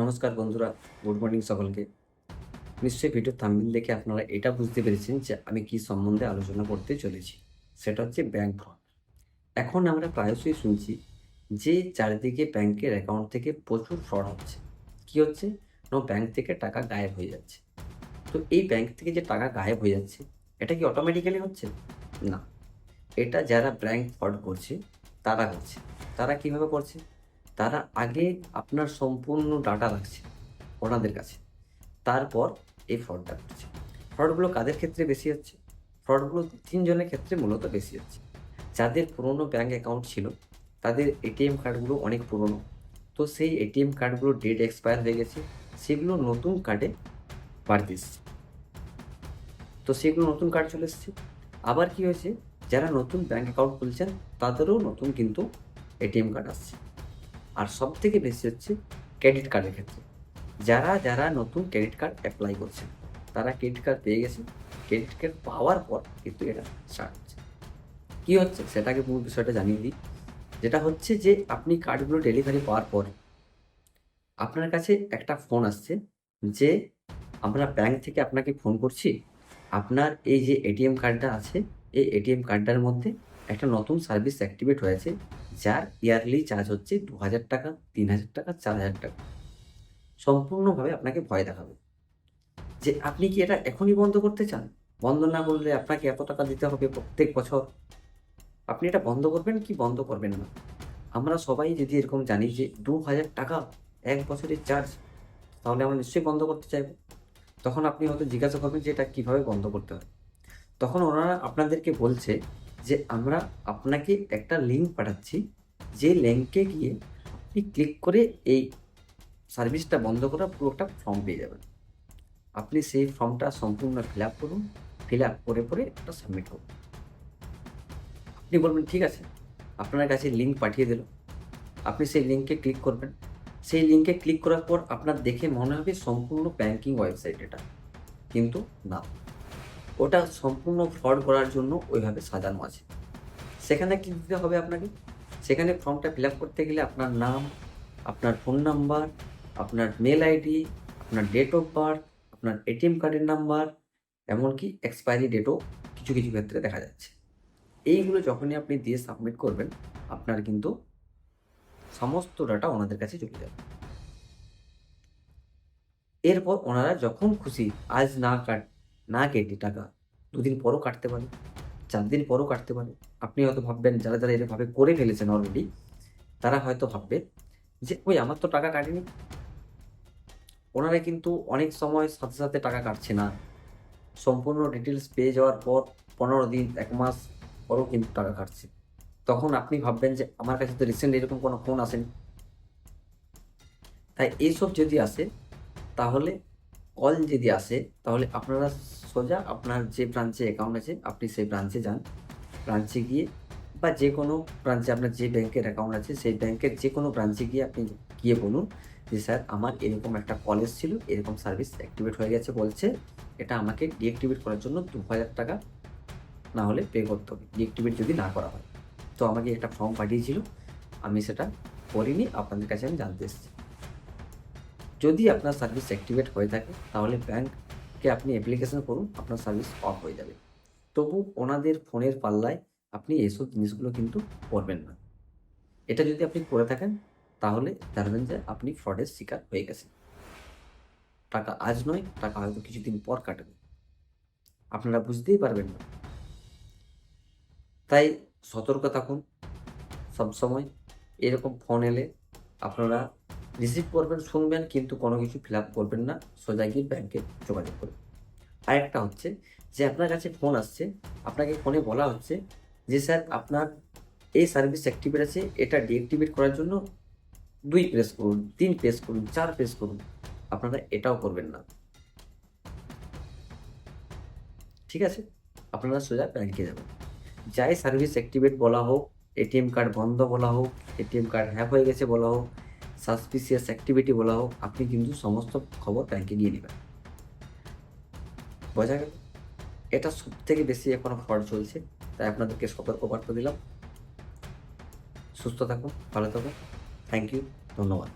নমস্কার বন্ধুরা, good morning সকলকে। নিশ্চয়ই ভিডিও থাম্বিল দেখে আপনারা এটা বুঝতে পেরেছেন যে আমি কি সম্বন্ধে আলোচনা করতে চলেছি। সেটা হচ্ছে ব্যাংক ফ্রড এখন আমরা প্রায়শই শুনছি যে চারিদিকে ব্যাংকের অ্যাকাউন্ট থেকে প্রচুর ফ্রড হচ্ছে। কি হচ্ছে? না ব্যাংক থেকে টাকা গায়েব হয়ে যাচ্ছে। তো এই ব্যাংক থেকে যে টাকা গায়েব হয়ে যাচ্ছে, এটা কি অটোমেটিক্যালি হচ্ছে? না। এটা যারা ব্যাংক ফ্রড করছে, তারা করছে। তারা কীভাবে করছে? তারা আগে আপনার সম্পূর্ণ ডাটা রাখছে ওনাদের কাছে। তারপর এই ফ্রডটা করছে। ফ্রডগুলো কাদের ক্ষেত্রে বেশি হচ্ছে? ফ্রডগুলো তিনজনের ক্ষেত্রে মূলত বেশি হচ্ছে। যাদের পুরনো ব্যাঙ্ক অ্যাকাউন্ট ছিল, তাদের এটিএম কার্ডগুলো অনেক পুরনো। তো সেই এটিএম কার্ডগুলো ডেট এক্সপায়ার হয়ে গেছে, সেগুলো নতুন কার্ডে বাড়তে এসছে তো সেগুলো নতুন কার্ড চলে এসছে। আবার কি হয়েছে? যারা নতুন ব্যাঙ্ক অ্যাকাউন্ট খুলছেন, তাদেরও নতুন কিন্তু এটিএম কার্ড আসছে। আর সব থেকে বেশি হচ্ছে ক্রেডিট কার্ডের ক্ষেত্রে। যারা যারা নতুন ক্রেডিট কার্ড অ্যাপ্লাই করছেন তারা ক্রেডিট কার্ড পেয়ে গেছে। ক্রেডিট কার্ড পাওয়ার পর কিন্তু এটা স্টার্ট হচ্ছে। কী হচ্ছে? সেটাকে পুরো বিষয়টা জানিয়ে দিই। যেটা হচ্ছে যে, আপনি কার্ডগুলো ডেলিভারি পাওয়ার পর আপনার কাছে একটা ফোন আসছে যে, আমরা ব্যাংক থেকে আপনাকে ফোন করছি। আপনার এই যে এটিএম কার্ডটা আছে, এই এটিএম কার্ডটার মধ্যে একটা নতুন সার্ভিস অ্যাক্টিভেট হয়েছে। যার ইয়ারলি চার্জ হচ্ছে দু হাজার টাকা তিন হাজার টাকা চার হাজার টাকা। সম্পূর্ণভাবে আপনাকে ভয় দেখাবে। যে আপনি কি এটা এখনই বন্ধ করতে চান? বন্ধ না করলে আপনাকে এত টাকা দিতে হবে প্রত্যেক বছর? আপনি এটা বন্ধ করবেন কি বন্ধ করবেন না? আমরা সবাই যদি এরকম জানি যে দু হাজার টাকা এক বছরের চার্জ তাহলে আমরা নিশ্চয়ই বন্ধ করতে চাইব। তখন আপনি হয়তো জিজ্ঞাসা করবেন যে এটা কীভাবে বন্ধ করতে হয়? তখন ওনারা আপনাদেরকে বলছে যে আমরা আপনাকে একটা লিঙ্ক পাঠাচ্ছি, যে লিঙ্কে গিয়ে আপনি ক্লিক করে এই সার্ভিসটা বন্ধ করার একটা ফর্ম পেয়ে যাবেন। আপনি সেই ফর্মটা সম্পূর্ণ ফিল আপ করুন ফিল আপ করে পরে একটা সাবমিট করুন। আপনি বলবেন, ঠিক আছে। আপনার কাছে লিঙ্ক পাঠিয়ে দিল। আপনি সেই লিঙ্কে ক্লিক করবেন। সেই লিঙ্কে ক্লিক করার পর আপনার দেখে মনে হবে সম্পূর্ণ ব্যাঙ্কিং ওয়েবসাইট এটা। কিন্তু না। ওটা সম্পূর্ণ ফ্রড করার জন্য ওইভাবে সাজানো আছে। সেখানে কি দিতে হবে আপনাকে? সেখানে ফর্মটা ফিল করতে গেলে আপনার নাম, আপনার ফোন নাম্বার আপনার মেল আইডি আপনার ডেট অফ বার্থ আপনার এটিএম কার্ডের নাম্বার এমনকি এক্সপায়ারি ডেটও কিছু কিছু ক্ষেত্রে দেখা যাচ্ছে। এইগুলো যখনই আপনি দিয়ে সাবমিট করবেন, আপনার কিন্তু সমস্ত ডাটা ওনাদের কাছে চলে যাবে। এরপর ওনারা যখন খুশি আজ না কাট না কেটে টাকা। দুদিন পরও কাটতে পারে চার দিন পরও কাটতে পারে। আপনি হয়তো ভাববেন, যারা যারা এরকমভাবে করে ফেলেছেন অলরেডি তারা হয়তো ভাববে যে, ওই আমার তো টাকা কাটেনি। ওনারা কিন্তু অনেক সময় সাথে সাথে টাকা কাটছে না। সম্পূর্ণ ডিটেলস পেয়ে যাওয়ার পর পনেরো দিন, এক মাস পরও কিন্তু টাকা কাটছে। তখন আপনি ভাববেন যে, আমার কাছে তো রিসেন্ট এরকম কোনো ফোন আসেনি। তাই এইসব যদি আসে, তাহলে কল যদি আসে, তাহলে আপনারা সোজা আপনার যে ব্রাঞ্চে অ্যাকাউন্ট আছে, আপনি সেই ব্রাঞ্চে যান। ব্রাঞ্চে গিয়ে বা যে কোনো ব্রাঞ্চে আপনার যে ব্যাংকের অ্যাকাউন্ট আছে, সেই ব্যাংকের যে কোনো ব্রাঞ্চে গিয়ে আপনি গিয়ে বলুন যে, স্যার, আমার এরকম একটা কল এসেছিল, এরকম সার্ভিস অ্যাক্টিভেট হয়ে গেছে বলছে। এটা আমাকে ডিঅ্যাক্টিভেট করার জন্য দু হাজার টাকা না হলে পে করতে হবে। ডিঅ্যাক্টিভেট যদি না করা হয়। তো আমাকে একটা ফর্ম পাঠিয়েছিল। আমি সেটা করিনি, আপনাদের কাছে আমি জানতে এসেছি। যদি আপনার সার্ভিস অ্যাক্টিভেট হয়ে থাকে, তাহলে ব্যাংককে আপনি অ্যাপ্লিকেশন করুন, আপনার সার্ভিস অফ হয়ে যাবে। তবু ওনাদের ফোনের পাল্লায় আপনি এইসব জিনিসগুলো কিন্তু করবেন না। এটা যদি আপনি করে থাকেন, তাহলে জানবেন যে আপনি ফ্রডের শিকার হয়ে গেছেন। টাকা আজ নয়, টাকা হয়তো কিছুদিন পর কাটবে। আপনারা বুঝতেই পারবেন না। তাই সতর্ক থাকুন। সবসময় এরকম ফোন এলে আপনারা রিসিভ করবেন, শুনবেন, কিন্তু কোনো কিছু ফিল আপ করবেন না। সোজা গিয়ে ব্যাংকে যোগাযোগ করবেন আরেকটা হচ্ছে যে আপনার কাছে ফোন আসছে, আপনাকে ফোনে বলা হচ্ছে যে, স্যার, আপনার এই সার্ভিস অ্যাক্টিভেট আছে, এটা ডিঅ্যাক্টিভেট করার জন্য দুই প্রেস করুন, তিন প্রেস করুন, চার প্রেস করুন। আপনারা এটাও করবেন না। ঠিক আছে? আপনারা সোজা ব্যাংকে যাবেন। যাই সার্ভিস অ্যাক্টিভেট বলা হোক এটিএম কার্ড বন্ধ বলা হোক এটিএম কার্ড হ্যাক হয়ে গেছে বলা হোক সাসপিসিয়াস অ্যাক্টিভিটি বলা হোক, আপনি কিন্তু সমস্ত খবর ব্যাংকে গিয়ে নেবেন বোঝা গেল? এটা সব থেকে বেশি এখন ফ্রড চলছে, তাই আপনাদেরকে সতর্ক বার্তা দিলাম। সুস্থ থাকুন, ভালো থাকুন। থ্যাংক ইউ ধন্যবাদ।